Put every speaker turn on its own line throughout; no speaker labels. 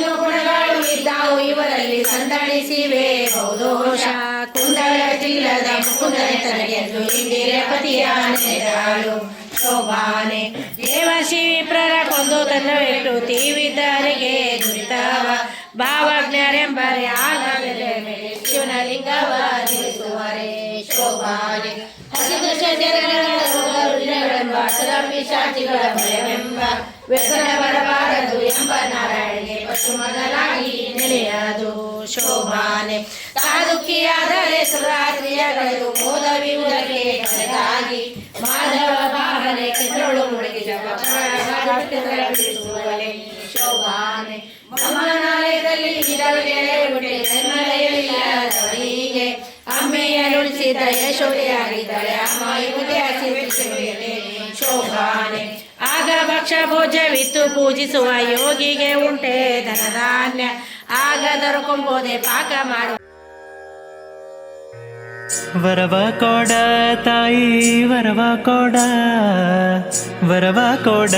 ಒಂದು ಗುಣಗಳು ಇದ್ದಾವು ಇವರಲ್ಲಿ ಸಂದಣಿಸಿವೆ ದೋಷ ಕುಂದಳ ಚಿಲ್ಲದ ಮುಕುಂದನೆ ತನಗೆಂದು ಇಂದಿರೆ ಪತಿಯ ನೆನೆದಾಳು ಶೋಭಾನೆ ದೇವ ಕೊಂದು ತಂದವೆಟ್ಟು ಶೋಭಾನೆ ಜನಗಳೆಂಬ ಪಿಶಾಚಿಗಳ ಭಯವೆಂಬ ವ್ಯಸನ ಬರಬಾರದು ಎಂಬ ನಾರಾಯಣಿಗೆ ಪಶು ಮೊದಲಾಗಿ ನೆಲೆಯದು ಶೋಭಾನೆ. ತಾದುಕಿಯಾದರೆ ಸುರಾತ್ರಿಯಗಳು ಮೋದವಿವುದಕ್ಕೆ ಕರೆದಾಗಿ ಮಾಧವ ವಾಹನೆ ಕೆಸರಳು ಮುಳುಗಿ ಬಿಡಿಸುವಲೆ ಶೋಭಾನೆ. ಮಮನಾಲಯದಲ್ಲಿ ಇದರಿಗೆ ಬಿಟ್ಟೆ ಜನ್ಮಲೆಯಲ್ಲಿಗೆ ಶೋಭಾನೆ. ಆಗ ಭಕ್ಷ ಭೋಜವಿತ್ತು ಪೂಜಿಸುವ ಯೋಗಿಗೆ ಉಂಟೆ ಧನಧಾನ್ಯ. ಆಗ ದೊರಕೊಂಬೋದೆ ಪಾಕ ಮಾಡು
ವರವ ಕೊಡ ತಾಯಿ, ವರವ ಕೊಡ. ವರವ ಕೊಡ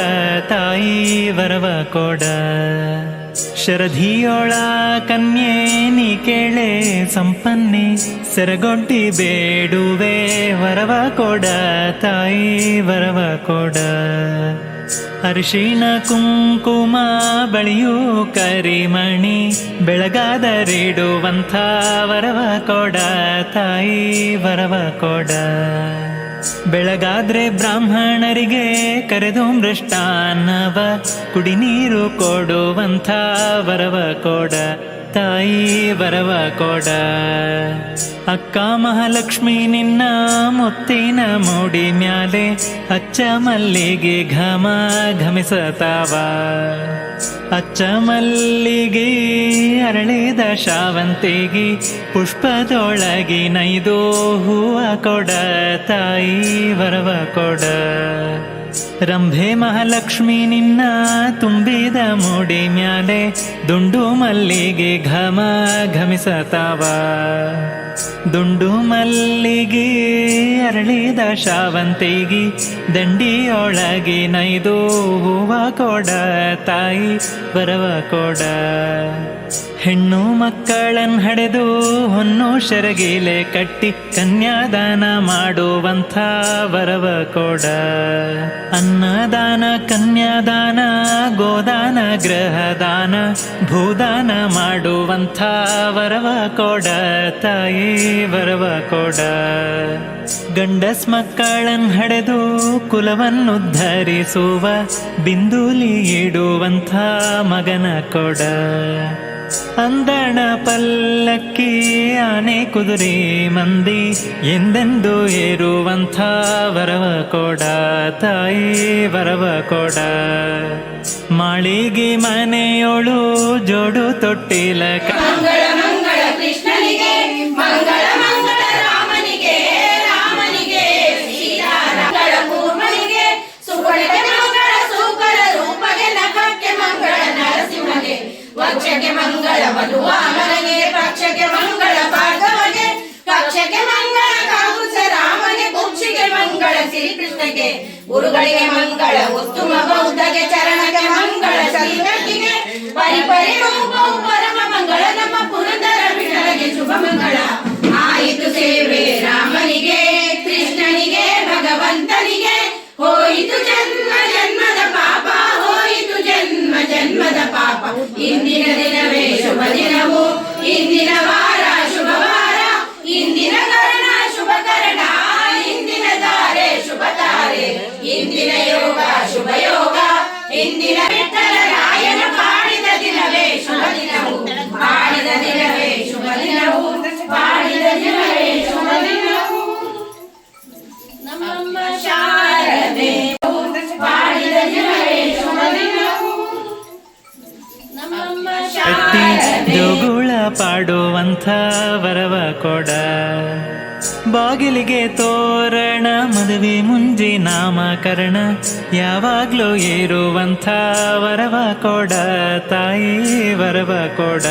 ತಾಯಿ, ವರವ ಕೊಡ. ಶರಧಿಯೊಳ ಕನ್ಯೆ, ನೀ ಕೇಳೆ ಸಂಪನ್ನೆ. ಸೆರಗೊಡ್ಡಿ ಬೇಡುವೆ, ವರವ ಕೊಡ ತಾಯಿ, ವರವ ಕೊಡ. ಅರಿಶಿಣ, ಕುಂಕುಮ, ಬಳಿಯೂ ಕರಿಮಣಿ ಬೆಳಗಾದರಿಡುವಂಥ ವರವ ಕೊಡ ತಾಯಿ, ವರವ ಕೊಡ. ಬೆಳಗಾದ್ರೆ ಬ್ರಾಹ್ಮಣರಿಗೆ ಕರೆದು ಮೃಷ್ಟಾನ್ನವ ಕುಡಿ ನೀರು ಕೊಡುವಂಥ ವರವ ಕೊಡ. ತಾಯಿ ಬರವ ಕೊಡ. ಅಕ್ಕ ಮಹಾಲಕ್ಷ್ಮಿ ನಿನ್ನ ಮುತ್ತಿನ ಮೂಡಿ ಮ್ಯಾಲೆ ಅಚ್ಚ ಮಲ್ಲಿಗೆ ಘಮ ಘಮಿಸತಾವ. ಅಚ್ಚ ಮಲ್ಲಿಗೆ ಅರಳಿದ ಶಾವಂತಿಗೆ ಪುಷ್ಪದೊಳಗಿ ನೈದು ಹೂವ ಕೊಡ. ತಾಯಿ ಬರವ ಕೊಡ. ರಂಭೆ ಮಹಾಲಕ್ಷ್ಮಿ ನಿನ್ನ ತುಂಬಿದ ಮೂಡಿ ಮ್ಯಾಲೆ ದುಂಡು ಮಲ್ಲಿಗೆ ಘಮ ಘಮಿಸತಾವ. ದುಂಡು ಮಲ್ಲಿಗೆ ಅರಳಿದ ಶಾವಂತಿಗೆ ದಂಡಿಯೊಳಗೆ ನೈದು ಹೂವ ಕೊಡ ತಾಯಿ ಬರವ ಕೊಡ. ಹೆಣ್ಣು ಮಕ್ಕಳನ್ ಹಡೆದು ಹೊನ್ನು ಶರಗಿಲೆ ಕಟ್ಟಿ ಕನ್ಯಾದಾನ ಮಾಡುವಂಥ ಬರವ ಕೊಡ. ಅನ್ನದಾನ, ಕನ್ಯಾದಾನ, ಗೋದಾನ, ಗೃಹದಾನ, ಭೂದಾನ ಮಾಡುವಂಥ ವರವ ಕೊಡ ತಾಯಿ, ವರವ ಕೊಡ. ಗಂಡಸ್ ಮಕ್ಕಳನ್ ಹಡೆದು ಕುಲವನ್ನುದ್ಧರಿಸುವ ಬಿಂದುಲಿ ಇಡುವಂಥ ಮಗನ ಕೊಡ. ಅಂದಣ ಪಲ್ಲಕ್ಕಿ ಆನೆ ಕುದುರೆ ಮಂದಿ ಎಂದೆಂದು ಏರುವಂಥ ವರವ ಕೊಡ ತಾಯಿ ವರವ ಕೊಡ. ಮಾಳಿಗೆ ಮನೆಯೊಳು ಜೋಡು ತೊಟ್ಟಿಲ
ಮಧುವಾಮನಿಗೆ ಪಕ್ಷಕ್ಕೆ ಮಂಗಳ ಭಾರ್ಗವಗೆ ಕಕ್ಷಕ್ಕೆ ಮಂಗಳ ಕಾಗುಸ ರಾಮಗೆ ಕುಕ್ಷಿಗೆ ಮಂಗಳ ಶ್ರೀಕೃಷ್ಣಗೆ. ಗುರುಗಳಿಗೆ ಮಂಗಳ, ಉತ್ತಮ ಬೌದ್ಧಗೆ, ಚರಣಕ್ಕೆ ಮಂಗಳ, ಶ್ರೀಕೃಷ್ಣಿಗೆ. ಪರಿಪರಿ ಪರಮ ಇಂದಿನ ಯೋಗ ಶುಭ ಯೋಗ ಇಂದಿನ ವಿಠಲ ರಾಯನ ಪಾಡಿದ ದಿನವೇ ಶುಭ ದಿನವು. ಪಾಡಿದ ದಿನವೇ ಶುಭ ದಿನವು. ಪಾಡಿದ ದಿನವೇ ಶುಭ ದಿನವು. ನಮ್ಮ ಶಾರದೆ. ಪಾಡಿದ ದಿನವೇ ಶುಭ ದಿನವು.
ನಮ್ಮ
ಶಾರದೆ.
ಪಾಡುವಂಥ ವರವ ಕೊಡ. ಬಾಗಿಲಿಗೆ ತೋರಣ, ಮದುವೆ ಮುಂಜಿ ನಾಮಕರಣ, ಯಾವಾಗ್ಲೂ ಏರುವಂಥ ವರವ ಕೊಡ, ತಾಯಿ ವರವ ಕೊಡ.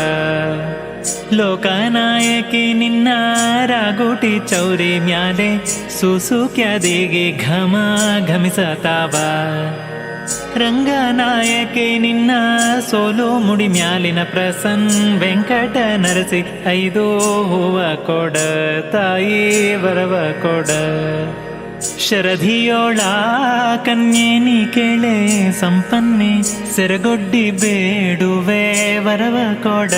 ಲೋಕನಾಯಕಿ ನಿನ್ನ ರಾಗುಟಿ ಚೌರಿ ಮ್ಯಾಲೆ ಸುಸುಕ್ಯಾದಿಗೆ ಘಮ ಘಮಿಸತಾವ. ರಂಗನಾಯಕಿ, ನಿನ್ನ ಸೋಲು ಮುಡಿ ಮ್ಯಾಲಿನ ಪ್ರಸನ್ ವೆಂಕಟ ನರಸಿ ಐದು ಹೂವ ಕೊಡ ತಾಯಿ ಬರವ ಕೊಡ. ಶರಧಿಯೋಳ ಕನ್ಯೇನಿ ಕೇಳೆ, ಸಂಪನ್ನೆ ಸೆರಗೊಡ್ಡಿ ಬೇಡುವೆ, ವರವ ಕೊಡ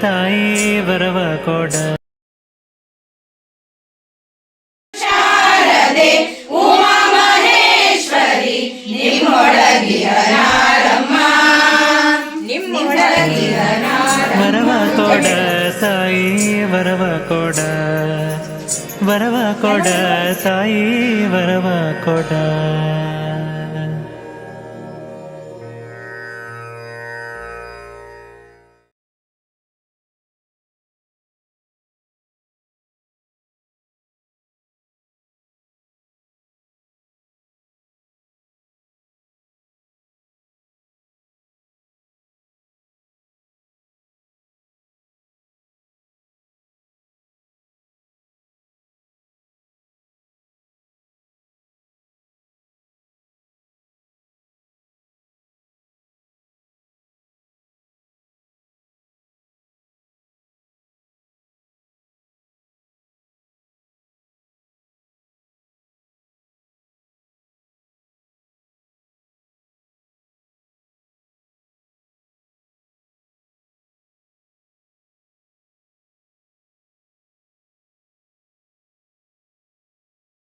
ತಾಯಿ ವರವ ಕೊಡ. ಕೊಡ ವರವ ಕೊಡ ತಾಯಿ ವರವ ಕೊಡ.